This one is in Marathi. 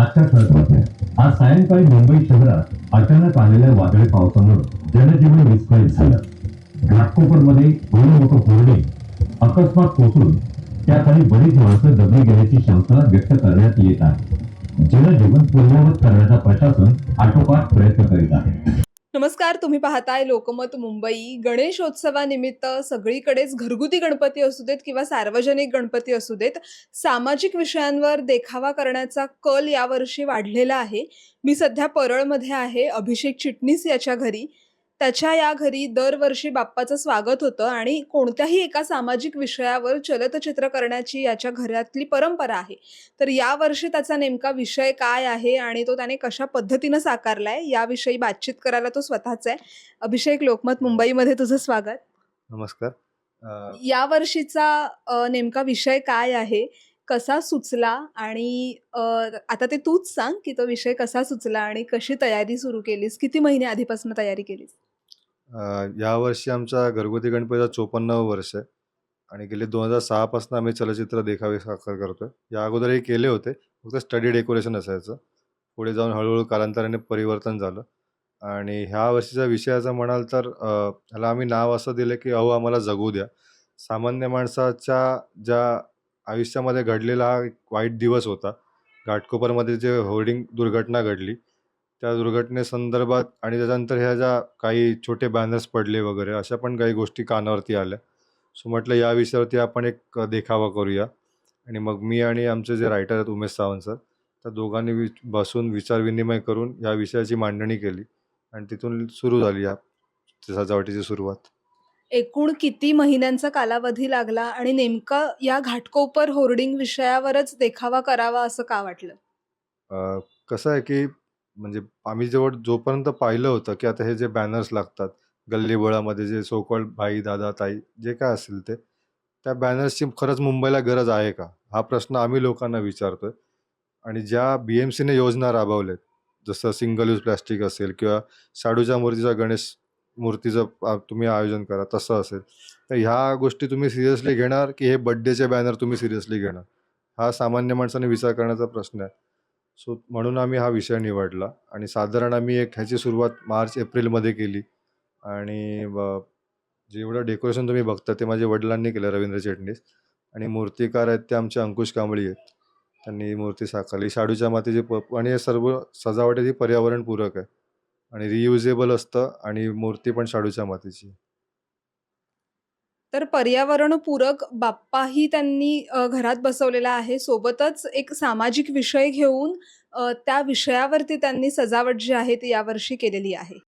आजच्या ठळक आज सायंकाळी मुंबई शहरात अचानक आलेल्या वादळी पावसामुळे जनजीवन विस्कळीत झालं. घाटकोपरमध्ये दोन मोठं होर्डिंग अकस्मात कोसळून त्याखाली बरीच माणसं दबली गेल्याची शंका व्यक्त करण्यात येत आहे. जनजीवन पूर्ववत करण्याचा प्रशासन आटोपाट प्रयत्न करीत आहे. नमस्कार तुम्ही पाहताय लोकमत मुंबई. गणेशोत्सवानिमित्त सगळीकडेच घरगुती गणपती असू देत किंवा सार्वजनिक गणपती असू देत सामाजिक विषयांवर देखावा करण्याचा कल यावर्षी वाढलेला आहे. मी सध्या परळमध्ये आहे अभिषेक चिटणीस याच्या घरी. त्याच्या या घरी दरवर्षी बाप्पाचं स्वागत होतं आणि कोणत्याही एका सामाजिक विषयावर चलतचित्र करण्याची याच्या घरातली परंपरा आहे. तर यावर्षी त्याचा नेमका विषय काय आहे आणि तो त्याने कशा पद्धतीनं साकारलाय याविषयी बातचीत करायला तो स्वतःच आहे. अभिषेक लोकमत मुंबईमध्ये तुझं स्वागत. नमस्कार. अ, या वर्षीचा अ, नेमका विषय काय आहे? कसा सुचला आणि आता ते तूच सांग की तो विषय कसा सुचला आणि कशी तयारी सुरू केलीस? किती महिने आधीपासून तयारी केलीस? यावर्षी आमचा घरगुती गणपतीचा चोपन्नावं वर्ष आहे. आणि गेले दोन हजार सहापासून आम्ही चलचित्र देखावे साकार आहे या अगोदरही केले होते. फक्त स्टडी डेकोरेशन असायचं. पुढे जाऊन हळूहळू कालांतराने परिवर्तन झालं. आणि ह्या वर्षीच्या विषयाचं म्हणाल तर ह्याला आम्ही नाव असं दिलं की अहो आम्हाला जगू द्या. सामान्य माणसाच्या ज्या आयुष्यामध्ये घडलेला हा एक वाईट दिवस होता. घाटकोपरमध्ये जे होर्डिंग दुर्घटना घडली त्या दुर्घटनेसंदर्भात आणि त्याच्यानंतर ह्या ज्या काही छोटे बॅनर्स पडले वगैरे अशा पण काही गोष्टी कानावरती आल्या. सो म्हटलं या विषयावरती आपण एक देखावा करूया. आणि मग मी आणि आमचे जे रायटर आहेत उमेश सावंत सर त्या दोघांनी वि बसून विचारविनिमय करून या विषयाची मांडणी केली. आणि तिथून सुरू झाली या सजावटीची सुरुवात. एकूण किती महिन्यांचा कालावधी लागला आणि नेमका या घाटकोपर होर्डिंग विषयावरच देखावा करावा असं का वाटलं? कसं आहे की म्हणजे आम्ही जेव्हा जोपर्यंत पाहिलं होतं की आता हे जे बॅनर्स लागतात गल्लीबोळामध्ये जे सोकॉल्ड भाई दादा ताई जे काय असेल ते त्या बॅनर्सची खरंच मुंबईला गरज आहे का? हा प्रश्न आम्ही लोकांना विचारतोय. आणि ज्या बी एम सीने योजना राबवल्यात जसं सिंगल यूज प्लॅस्टिक असेल किंवा शाडूच्या मूर्तीचा गणेश मूर्तीचं तुम्ही आयोजन करा तसं असेल तर ह्या गोष्टी तुम्ही सिरियसली घेणार की हे बड्डेचे बॅनर तुम्ही सिरियसली घेणार? हा सामान्य माणसाने विचार करण्याचा प्रश्न आहे. सो म्हणून आम्ही हा विषय निवडला आणि साधारण आम्ही एक ह्याची सुरुवात मार्च एप्रिलमध्ये केली. आणि ब- जेवढं डेकोरेशन तुम्ही बघता ते माझ्या वडिलांनी केलं रवींद्र चटणीस आणि मूर्तिकार आहेत ते आमचे अंकुश कांबळी आहेत. त्यांनी मूर्ती साकारली. शाडूच्या मातीची प आणि हे सर्व सजावट पर्यावरणपूरक आहे. आणि रियुजेबल असतं आणि मूर्ती पण शाडूच्या मातीची आहे. तर पर्यावरणपूरक बाप्पाही त्यांनी घरात बसवलेला आहे. सोबतच एक सामाजिक विषय घेऊन त्या विषयावरती त्यांनी सजावट जी आहे ती यावर्षी केलेली आहे.